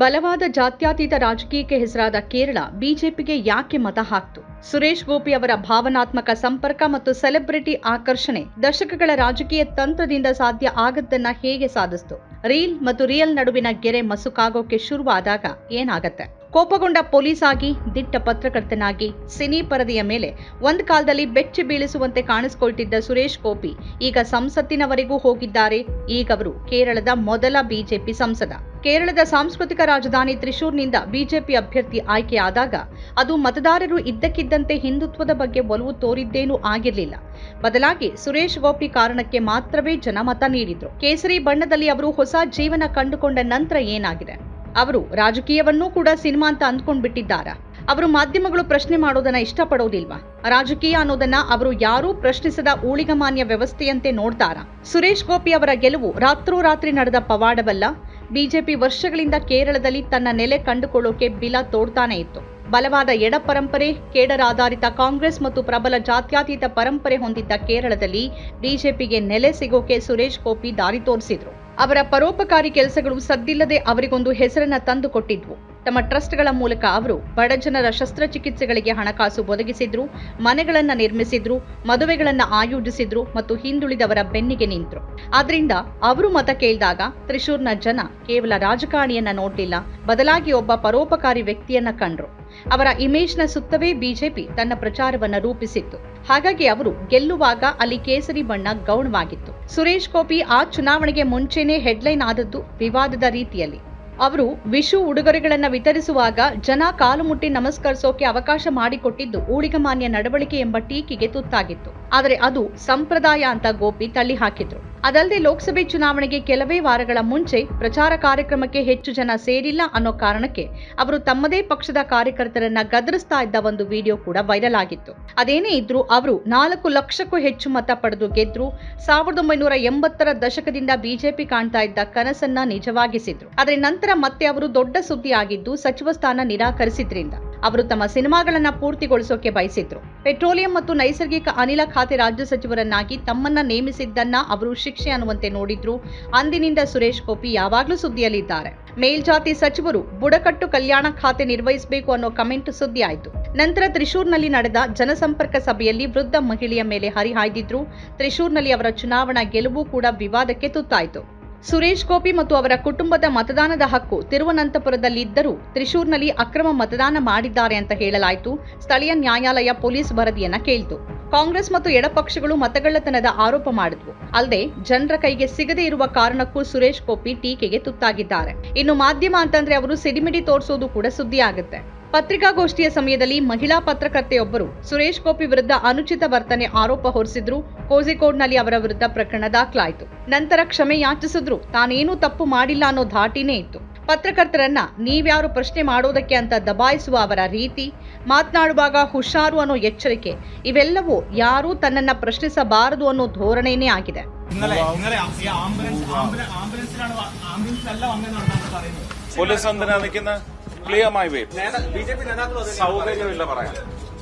ಬಲವಾದ ಜಾತ್ಯತೀತ ರಾಜಕೀಯಕ್ಕೆ ಹೆಸರಾದ ಕೇರಳ ಬಿಜೆಪಿಗೆ ಯಾಕೆ ಮತ ಹಾಕ್ತು? ಸುರೇಶ್ ಗೋಪಿ ಅವರ ಭಾವನಾತ್ಮಕ ಸಂಪರ್ಕ ಮತ್ತು ಸೆಲೆಬ್ರಿಟಿ ಆಕರ್ಷಣೆ ದಶಕಗಳ ರಾಜಕೀಯ ತಂತ್ರದಿಂದ ಸಾಧ್ಯ ಆಗದ್ದನ್ನ ಹೇಗೆ ಸಾಧಿಸ್ತು? ರೀಲ್ ಮತ್ತು ರಿಯಲ್ ನಡುವಿನ ಗೆರೆ ಮಸುಕಾಗೋಕೆ ಶುರುವಾದಾಗ ಏನಾಗತ್ತೆ? ಕೋಪಗೊಂಡ ಪೊಲೀಸ್ ಆಗಿ ದಿಟ್ಟ ಪತ್ರಕರ್ತನಾಗಿ ಸಿನಿ ಪರದೆಯ ಮೇಲೆ ಒಂದು ಕಾಲದಲ್ಲಿ ಬೆಚ್ಚಿ ಬೀಳಿಸುವಂತೆ ಕಾಣಿಸಿಕೊಳ್ತಿದ್ದ ಸುರೇಶ್ ಗೋಪಿ ಈಗ ಸಂಸತ್ತಿನವರೆಗೂ ಹೋಗಿದ್ದಾರೆ. ಈಗ ಅವರು ಕೇರಳದ ಮೊದಲ ಬಿಜೆಪಿ ಸಂಸದ. ಕೇರಳದ ಸಾಂಸ್ಕೃತಿಕ ರಾಜಧಾನಿ ತ್ರಿಶೂರ್ನಿಂದ ಬಿಜೆಪಿ ಅಭ್ಯರ್ಥಿ ಆಯ್ಕೆಯಾದಾಗ ಅದು ಮತದಾರರು ಇದ್ದಕ್ಕಿದ್ದಂತೆ ಹಿಂದುತ್ವದ ಬಗ್ಗೆ ಒಲವು ತೋರಿದ್ದೇನೂ ಆಗಿರಲಿಲ್ಲ. ಬದಲಾಗಿ ಸುರೇಶ್ ಗೋಪಿ ಕಾರಣಕ್ಕೆ ಮಾತ್ರವೇ ಜನ ಮತ ನೀಡಿದ್ರು. ಕೇಸರಿ ಬಣ್ಣದಲ್ಲಿ ಅವರು ಹೊಸ ಜೀವನ ಕಂಡುಕೊಂಡ ನಂತರ ಏನಾಗಿದೆ? ಅವರು ರಾಜಕೀಯವನ್ನೂ ಕೂಡ ಸಿನಿಮಾ ಅಂತ ಅಂದ್ಕೊಂಡ್ ಬಿಟ್ಟಿದ್ದಾರಾ ಅವರು ಮಾಧ್ಯಮಗಳು ಪ್ರಶ್ನೆ ಮಾಡೋದನ್ನ ಇಷ್ಟಪಡೋದಿಲ್ವಾ? ರಾಜಕೀಯ ಅನ್ನೋದನ್ನ ಅವರು ಯಾರೂ ಪ್ರಶ್ನಿಸದ ಊಳಿಗಮಾನ್ಯ ವ್ಯವಸ್ಥೆಯಂತೆ ನೋಡ್ತಾರ? ಸುರೇಶ್ ಗೋಪಿ ಅವರ ಗೆಲುವು ರಾತ್ರೋರಾತ್ರಿ ನಡೆದ ಪವಾಡವಲ್ಲ? ಬಿಜೆಪಿ ವರ್ಷಗಳಿಂದ ಕೇರಳದಲ್ಲಿ ತನ್ನ ನೆಲೆ ಕಂಡುಕೊಳ್ಳೋಕೆ ಬಿಲ ತೋಡ್ತಾನೆ ಇತ್ತು. ಬಲವಾದ ಎಡ ಪರಂಪರೆ ಕೇಡರ್ ಆಧಾರಿತ ಕಾಂಗ್ರೆಸ್ ಮತ್ತು ಪ್ರಬಲ ಜಾತ್ಯಾತೀತ ಪರಂಪರೆ ಹೊಂದಿದ್ದ ಕೇರಳದಲ್ಲಿ ಬಿಜೆಪಿಗೆ ನೆಲೆ ಸಿಗೋಕೆ ಸುರೇಶ್ ಗೋಪಿ ದಾರಿ ತೋರಿಸಿದ್ರು. ಅವರ ಪರೋಪಕಾರಿ ಕೆಲಸಗಳು ಸದ್ದಿಲ್ಲದೆ ಅವರಿಗೊಂದು ಹೆಸರನ್ನ ತಂದು ಕೊಟ್ಟಿದ್ವು ತಮ್ಮ ಟ್ರಸ್ಟ್ಗಳ ಮೂಲಕ ಅವರು ಬಡಜನರ ಶಸ್ತ್ರಚಿಕಿತ್ಸೆಗಳಿಗೆ ಹಣಕಾಸು ಒದಗಿಸಿದ್ರು, ಮನೆಗಳನ್ನು ನಿರ್ಮಿಸಿದ್ರು, ಮದುವೆಗಳನ್ನು ಆಯೋಜಿಸಿದ್ರು ಮತ್ತು ಹಿಂದುಳಿದವರ ಬೆನ್ನಿಗೆ ನಿಂತರು. ಆದ್ರಿಂದ ಅವರು ಮತ ಕೇಳಿದಾಗ ತ್ರಿಶೂರ್ನ ಜನ ಕೇವಲ ರಾಜಕಾರಣಿಯನ್ನ ನೋಡ್ಲಿಲ್ಲ, ಬದಲಾಗಿ ಒಬ್ಬ ಪರೋಪಕಾರಿ ವ್ಯಕ್ತಿಯನ್ನ ಕಂಡ್ರು. ಅವರ ಇಮೇಜ್ನ ಸುತ್ತವೇ ಬಿಜೆಪಿ ತನ್ನ ಪ್ರಚಾರವನ್ನ ರೂಪಿಸಿತ್ತು. ಹಾಗಾಗಿ ಅವರು ಗೆಲ್ಲುವಾಗ ಅಲ್ಲಿ ಕೇಸರಿ ಬಣ್ಣ ಗೌಣವಾಗಿತ್ತು. ಸುರೇಶ್ ಗೋಪಿ ಆ ಚುನಾವಣೆಗೆ ಮುಂಚೆನೇ ಹೆಡ್ಲೈನ್ ಆದದ್ದು ವಿವಾದದ ರೀತಿಯಲ್ಲಿ. ಅವರು ವಿಶು ಉಡುಗೊರೆಗಳನ್ನ ವಿತರಿಸುವಾಗ ಜನ ಕಾಲು ಮುಟ್ಟಿ ನಮಸ್ಕರಿಸೋಕೆ ಅವಕಾಶ ಮಾಡಿಕೊಟ್ಟಿದ್ದು ಊಳಿಗಮಾನ್ಯ ನಡವಳಿಕೆ ಎಂಬ ಟೀಕೆಗೆ ತುತ್ತಾಗಿತ್ತು. ಆದರೆ ಅದು ಸಂಪ್ರದಾಯ ಅಂತ ಗೋಪಿ ತಳ್ಳಿ ಹಾಕಿದ್ರು. ಅದಲ್ಲದೆ ಲೋಕಸಭೆ ಚುನಾವಣೆಗೆ ಕೆಲವೇ ವಾರಗಳ ಮುಂಚೆ ಪ್ರಚಾರ ಕಾರ್ಯಕ್ರಮಕ್ಕೆ ಹೆಚ್ಚು ಜನ ಸೇರಿಲ್ಲ ಅನ್ನೋ ಕಾರಣಕ್ಕೆ ಅವರು ತಮ್ಮದೇ ಪಕ್ಷದ ಕಾರ್ಯಕರ್ತರನ್ನ ಗದರಿಸ್ತಾ ಇದ್ದ ಒಂದು ವಿಡಿಯೋ ಕೂಡ ವೈರಲ್ ಆಗಿತ್ತು. ಅದೇನೇ ಇದ್ರೂ ಅವರು ನಾಲ್ಕು ಲಕ್ಷಕ್ಕೂ ಹೆಚ್ಚು ಮತ ಪಡೆದು ಗೆದ್ರು, ಸಾವಿರದ ಒಂಬೈನೂರ ಎಂಬತ್ತರ ದಶಕದಿಂದ ಬಿಜೆಪಿ ಕಾಣ್ತಾ ಇದ್ದ ಕನಸನ್ನ ನಿಜವಾಗಿಸಿದ್ರು. ಆದರೆ ನಂತರ ಮತ್ತೆ ಅವರು ದೊಡ್ಡ ಸುದ್ದಿ ಆಗಿದ್ದು ಸಚಿವ ಸ್ಥಾನ ನಿರಾಕರಿಸಿದ್ರಿಂದ. ಅವರು ತಮ್ಮ ಸಿನಿಮಾಗಳನ್ನು ಪೂರ್ತಿಗೊಳಿಸೋಕೆ ಬಯಸಿದ್ರು. ಪೆಟ್ರೋಲಿಯಂ ಮತ್ತು ನೈಸರ್ಗಿಕ ಅನಿಲ ಖಾತೆ ರಾಜ್ಯ ಸಚಿವರನ್ನಾಗಿ ತಮ್ಮನ್ನ ನೇಮಿಸಿದ್ದನ್ನ ಅವರು ಶಿಕ್ಷೆ ಅನ್ನುವಂತೆ ನೋಡಿದ್ರು. ಅಂದಿನಿಂದ ಸುರೇಶ್ ಗೋಪಿ ಯಾವಾಗಲೂ ಸುದ್ದಿಯಲ್ಲಿದ್ದಾರೆ. ಮೇಲ್ಜಾತಿ ಸಚಿವರು ಬುಡಕಟ್ಟು ಕಲ್ಯಾಣ ಖಾತೆ ನಿರ್ವಹಿಸಬೇಕು ಅನ್ನೋ ಕಮೆಂಟ್ ಸುದ್ದಿ ಆಯಿತು. ನಂತರ ತ್ರಿಶೂರ್ನಲ್ಲಿ ನಡೆದ ಜನಸಂಪರ್ಕ ಸಭೆಯಲ್ಲಿ ವೃದ್ಧ ಮಹಿಳೆಯ ಮೇಲೆ ಹರಿಹಾಯ್ದಿದ್ರು. ತ್ರಿಶೂರ್ನಲ್ಲಿ ಅವರ ಚುನಾವಣಾ ಗೆಲುವು ಕೂಡ ವಿವಾದಕ್ಕೆ ತುತ್ತಾಯಿತು. ಸುರೇಶ್ ಗೋಪಿ ಮತ್ತು ಅವರ ಕುಟುಂಬದ ಮತದಾನದ ಹಕ್ಕು ತಿರುವನಂತಪುರದಲ್ಲಿದ್ದರೂ ತ್ರಿಶೂರ್ನಲ್ಲಿ ಅಕ್ರಮ ಮತದಾನ ಮಾಡಿದ್ದಾರೆ ಅಂತ ಹೇಳಲಾಯಿತು. ಸ್ಥಳೀಯ ನ್ಯಾಯಾಲಯ ಪೊಲೀಸ್ ವರದಿಯನ್ನ ಕೇಳಿತು. ಕಾಂಗ್ರೆಸ್ ಮತ್ತು ಎಡಪಕ್ಷಗಳು ಮತಗಳ್ಳತನದ ಆರೋಪ ಮಾಡಿದ್ವು. ಅಲ್ಲದೆ ಜನರ ಕೈಗೆ ಸಿಗದೇ ಇರುವ ಕಾರಣಕ್ಕೂ ಸುರೇಶ್ ಗೋಪಿ ಟೀಕೆಗೆ ತುತ್ತಾಗಿದ್ದಾರೆ. ಇನ್ನು ಮಾಧ್ಯಮ ಅಂತಂದ್ರೆ ಅವರು ಸಿಡಿಮಿಡಿ ತೋರಿಸೋದು ಕೂಡ ಸುದ್ದಿ ಆಗುತ್ತೆ ಪತ್ರಿಕಾಗೋಷ್ಠಿಯ ಸಮಯದಲ್ಲಿ ಮಹಿಳಾ ಪತ್ರಕರ್ತೆಯೊಬ್ಬರು ಸುರೇಶ್ ಗೋಪಿ ವಿರುದ್ಧ ಅನುಚಿತ ವರ್ತನೆ ಆರೋಪ ಹೊರಿಸಿದ್ರು. ಕೋಜಿಕೋಡ್ನಲ್ಲಿ ಅವರ ವಿರುದ್ಧ ಪ್ರಕರಣ ದಾಖಲಾಯಿತು. ನಂತರ ಕ್ಷಮೆ ಯಾಚಿಸಿದ್ರು. ತಾನೇನೂ ತಪ್ಪು ಮಾಡಿಲ್ಲ ಅನ್ನೋ ಧಾಟಿನೇ ಇತ್ತು. ಪತ್ರಕರ್ತರನ್ನ ನೀವ್ಯಾರು ಪ್ರಶ್ನೆ ಮಾಡೋದಕ್ಕೆ ಅಂತ ದಬಾಯಿಸುವ ಅವರ ರೀತಿ ಮಾತನಾಡುವಾಗ ಹುಷಾರು ಅನ್ನೋ ಎಚ್ಚರಿಕೆ ಇವೆಲ್ಲವೂ ಯಾರೂ ತನ್ನನ್ನ ಪ್ರಶ್ನಿಸಬಾರದು ಅನ್ನೋ ಧೋರಣೆನೇ ಆಗಿದೆ. ಪೊಲೀಸ್ ഇന്നലെ ഈ ആംബുലൻസ് ആംബുലൻസ് ആംബുലൻസിലാണ് വ- ആംബുലൻസിലല്ല വന്നതെന്നാണ് പറയുന്നത് പോലീസ് എന്തിനാ നിൽക്കുന്ന ക്ലിയർ മായി വേ ബി ജെ പി നേതാക്കളും അത് സൗകര്യമില്ല പറയാൻ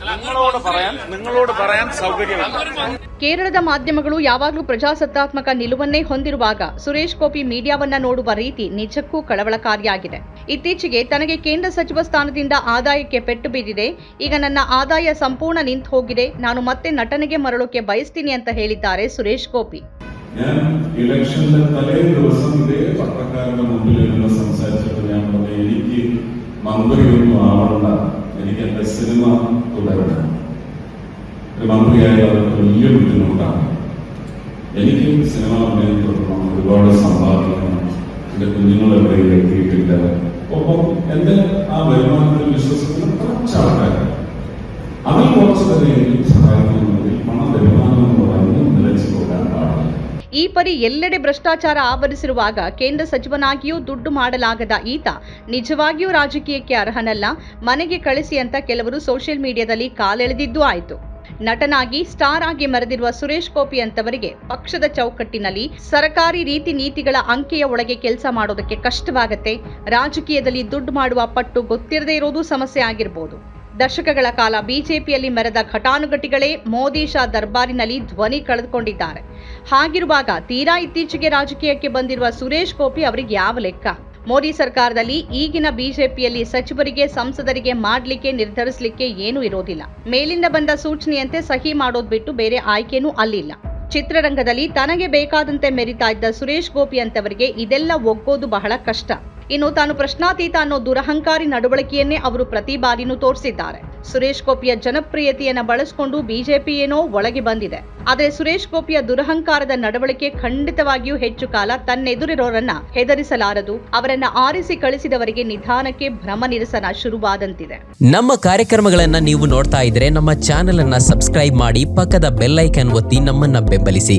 നിങ്ങളോട് പറയാൻ നിങ്ങളോട് പറയാൻ സൗകര്യമില്ല ಕೇರಳದ ಮಾಧ್ಯಮಗಳು ಯಾವಾಗಲೂ ಪ್ರಜಾಸತ್ತಾತ್ಮಕ ನಿಲುವನ್ನೇ ಹೊಂದಿರುವಾಗ ಸುರೇಶ್ ಗೋಪಿ ಮೀಡಿಯಾವನ್ನ ನೋಡುವ ರೀತಿ ನಿಜಕ್ಕೂ ಕಳವಳಕಾರಿಯಾಗಿದೆ ಇತ್ತೀಚೆಗೆ ತನಗೆ ಕೇಂದ್ರ ಸಚಿವ ಸ್ಥಾನದಿಂದ ಆದಾಯಕ್ಕೆ ಪೆಟ್ಟು ಬಿದ್ದಿದೆ ಈಗ ನನ್ನ ಆದಾಯ ಸಂಪೂರ್ಣ ನಿಂತು ಹೋಗಿದೆ ನಾನು ಮತ್ತೆ ನಟನೆಗೆ ಮರಳೋಕೆ ಬಯಸ್ತೀನಿ ಅಂತ ಹೇಳಿದ್ದಾರೆ ಸುರೇಶ್ ಗೋಪಿ ഞാൻ മന്ത്രിയൊന്നും ആവണ്ട എനിക്ക് എന്റെ സിനിമ തുടരണം. ഒരു മന്ത്രിയായാലും വലിയ ബുദ്ധിമുട്ടാണ്. എനിക്കും സിനിമ അഭിനയം തുടരണം ഒരുപാട് സമ്പാദിക്കണം. എന്റെ കുഞ്ഞുങ്ങളെ എവിടെയും എത്തിയിട്ടില്ല. ഒപ്പം എന്റെ ആ വരുമാനത്തിൽ വിശ്വസിക്കുന്ന കുറച്ച് ആൾക്കാർ അതിൽ കുറച്ച് തന്നെ എനിക്ക് സഹായിക്കണമെങ്കിൽ ಈ ಪರಿ ಎಲ್ಲೆಡೆ ಭ್ರಷ್ಟಾಚಾರ ಆವರಿಸಿರುವಾಗ ಕೇಂದ್ರ ಸಚಿವನಾಗಿಯೂ ದುಡ್ಡು ಮಾಡಲಾಗದ ಈತ ನಿಜವಾಗಿಯೂ ರಾಜಕೀಯಕ್ಕೆ ಅರ್ಹನಲ್ಲ. ಮನೆಗೆ ಕಳಿಸಿ ಅಂತ ಕೆಲವರು ಸೋಷಿಯಲ್ ಮೀಡಿಯಾದಲ್ಲಿ ಕಾಲೆಳೆದಿದ್ದು ಆಯಿತು. ನಟನಾಗಿ ಸ್ಟಾರ್ ಆಗಿ ಮರೆದಿರುವ ಸುರೇಶ್ ಗೋಪಿ ಅಂತವರಿಗೆ ಪಕ್ಷದ ಚೌಕಟ್ಟಿನಲ್ಲಿ ಸರಕಾರಿ ರೀತಿ ನೀತಿಗಳ ಅಂಕೆಯ ಒಳಗೆ ಕೆಲಸ ಮಾಡೋದಕ್ಕೆ ಕಷ್ಟವಾಗತ್ತೆ. ರಾಜಕೀಯದಲ್ಲಿ ದುಡ್ಡು ಮಾಡುವ ಪಟ್ಟು ಗೊತ್ತಿರದೇ ಇರೋದು ಸಮಸ್ಯೆ ಆಗಿರ್ಬೋದು. ದಶಕಗಳ ಕಾಲ ಬಿಜೆಪಿಯಲ್ಲಿ ಮೆರೆದ ಘಟಾನುಘಟಿಗಳೇ ಮೋದಿ ಶಾ ದರ್ಬಾರಿನಲ್ಲಿ ಧ್ವನಿ ಕಳೆದುಕೊಂಡಿದ್ದಾರೆ. ಹಾಗಿರುವಾಗ ತೀರಾ ಇತ್ತೀಚೆಗೆ ರಾಜಕೀಯಕ್ಕೆ ಬಂದಿರುವ ಸುರೇಶ್ ಗೋಪಿ ಅವರಿಗೆ ಯಾವ ಲೆಕ್ಕ? ಮೋದಿ ಸರ್ಕಾರದಲ್ಲಿ ಈಗಿನ ಬಿಜೆಪಿಯಲ್ಲಿ ಸಚಿವರಿಗೆ, ಸಂಸದರಿಗೆ ಮಾಡಲಿಕ್ಕೆ, ನಿರ್ಧರಿಸಲಿಕ್ಕೆ ಏನೂ ಇರೋದಿಲ್ಲ. ಮೇಲಿಂದ ಬಂದ ಸೂಚನೆಯಂತೆ ಸಹಿ ಮಾಡೋದು ಬಿಟ್ಟು ಬೇರೆ ಆಯ್ಕೆನೂ ಅಲ್ಲಿಲ್ಲ. ಚಿತ್ರರಂಗದಲ್ಲಿ ತನಗೆ ಬೇಕಾದಂತೆ ಮೆರಿತಾ ಇದ್ದ ಸುರೇಶ್ ಗೋಪಿ ಅಂತವರಿಗೆ ಇದೆಲ್ಲ ಒಗ್ಗೋದು ಬಹಳ ಕಷ್ಟ. ಇನ್ನು ತಾನು ಪ್ರಶ್ನಾತೀತ ಅನ್ನೋ ದುರಹಂಕಾರಿ ನಡವಳಿಕೆಯನ್ನೇ ಅವರು ಪ್ರತಿ ಬಾರಿನೂ ತೋರಿಸಿದ್ದಾರೆ. ಸುರೇಶ್ ಗೋಪಿಯ ಜನಪ್ರಿಯತೆಯನ್ನ ಬಳಸಿಕೊಂಡು ಬಿಜೆಪಿ ಏನೋ ಒಳಗೆ ಬಂದಿದೆ. ಆದರೆ ಸುರೇಶ್ ಗೋಪಿಯ ದುರಹಂಕಾರದ ನಡವಳಿಕೆ ಖಂಡಿತವಾಗಿಯೂ ಹೆಚ್ಚು ಕಾಲ ತನ್ನೆದುರಿರೋರನ್ನ ಹೆದರಿಸಲಾರದು, ಅವರನ್ನ ಆರಿಸಿ ಕಳಿಸಿದವರಿಗೆ ನಿಧಾನಕ್ಕೆ ಭ್ರಮ ನಿರಸನ ಶುರುವಾದಂತಿದೆ. ನಮ್ಮ ಕಾರ್ಯಕ್ರಮಗಳನ್ನ ನೀವು ನೋಡ್ತಾ ಇದ್ರೆ ನಮ್ಮ ಚಾನೆಲ್ ಅನ್ನ ಸಬ್ಸ್ಕ್ರೈಬ್ ಮಾಡಿ ಪಕ್ಕದ ಬೆಲ್ಲೈಕನ್ ಒತ್ತಿ ನಮ್ಮನ್ನ ಬೆಂಬಲಿಸಿ.